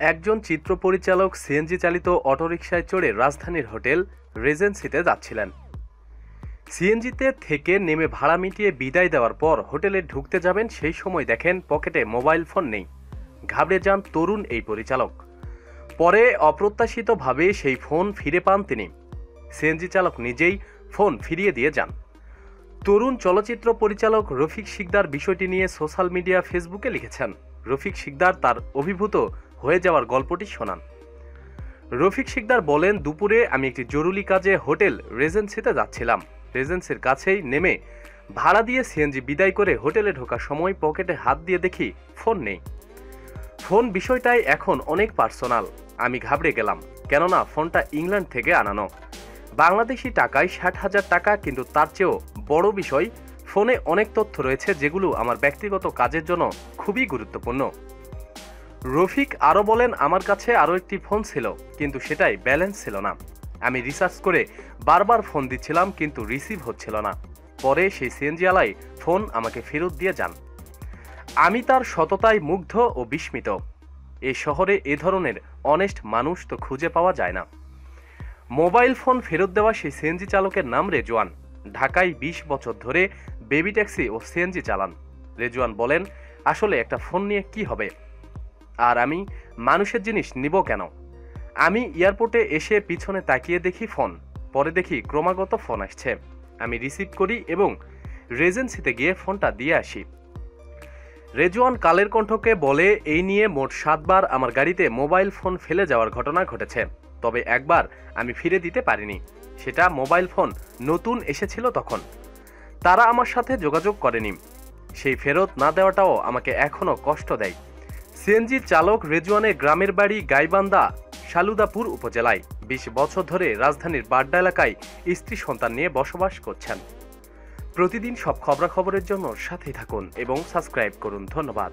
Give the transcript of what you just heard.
একজন চিত্র পরিচালক সিএনজি চালিত অটোরিকশায় চড়ে রাজধানীর হোটেল রেজেন্সিতে যাচ্ছিলেন। সিএনজিতে থেকে নেমে ভাড়া মিটিয়ে বিদায় দেওয়ার পর হোটেলে ঢুকতে যাবেন সেই সময় দেখেন পকেটে মোবাইল ফোন নেই। ঘাবড়ে যান তরুণ এই পরিচালক। পরে অপ্রত্যাশিতভাবে সেই ফোন ফিরে পান তিনি। সিএনজি চালক নিজেই ফোন ফিরিয়ে দিয়ে যান। তরুণ চলচ্চিত্র পরিচালক রফিক শিকদার বিষয়টি নিয়ে সোশ্যাল মিডিয়া ফেসবুকে লিখেছেন। রফিক শিকদার তার অভিভূত হয়ে যাওয়ার গল্পটি শোনান। রফিক শিকদার বলেন, দুপুরে আমি একটি জরুরি কাজে হোটেল রেজেন্সিতে যাচ্ছিলাম। রেজেন্সির কাছেই নেমে ভাড়া দিয়ে সিএনজি বিদায় করে হোটেলে ঢোকার সময় পকেটে হাত দিয়ে দেখি ফোন নেই। ফোন বিষয়টাই এখন অনেক পার্সোনাল। আমি ঘাবড়ে গেলাম, কেননা ফোনটা ইংল্যান্ড থেকে আনানো। বাংলাদেশি টাকায় ষাট হাজার টাকা, কিন্তু তার চেয়েও বড় বিষয়, ফোনে অনেক তথ্য রয়েছে যেগুলো আমার ব্যক্তিগত কাজের জন্য খুবই গুরুত্বপূর্ণ। রফিক আরও বলেন, আমার কাছে আরও একটি ফোন ছিল, কিন্তু সেটাই ব্যালেন্স ছিল না। আমি রিসার্চ করে বারবার ফোন দিচ্ছিলাম, কিন্তু রিসিভ হচ্ছিল না। পরে সেই সিএনজি আলাই ফোন আমাকে ফেরত দিয়ে যান। আমি তার সততায় মুগ্ধ ও বিস্মিত। এই শহরে এ ধরনের অনেস্ট মানুষ তো খুঁজে পাওয়া যায় না। মোবাইল ফোন ফেরত দেওয়া সেই সিএনজি চালকের নাম রেজওয়ান। ঢাকায় ২০ বছর ধরে বেবি ট্যাক্সি ও সিএনজি চালান। রেজওয়ান বলেন, আসলে একটা ফোন নিয়ে কি হবে? আর আমি মানুষের জিনিস নিব কেন? আমি এয়ারপোর্টে এসে পিছনে তাকিয়ে দেখি ফোন, পরে দেখি ক্রমাগত ফোন আসছে। আমি রিসিভ করি এবং রেজেন্সিতে গিয়ে ফোনটা দিয়ে আসি। রেজওয়ান কালের কণ্ঠকে বলে, এই নিয়ে মোট সাতবার আমার গাড়িতে মোবাইল ফোন ফেলে যাওয়ার ঘটনা ঘটেছে। তবে একবার আমি ফিরে দিতে পারিনি। সেটা মোবাইল ফোন নতুন এসেছিল তখন। তারা আমার সাথে যোগাযোগ করেনি। সেই ফেরত না দেওয়াটাও আমাকে এখনও কষ্ট দেয়। সিএনজি চালক রেজওয়ানের গ্রামের বাড়ি গাইবান্দা শালুদাপুর উপজেলায় বিশ বছর ধরে রাজধানীর বাড্ডা এলাকায় স্ত্রী সন্তান নিয়ে বসবাস করছেন। প্রতিদিন সব খবরাখবরের জন্য সাথে থাকুন এবং সাবস্ক্রাইব করুন। ধন্যবাদ।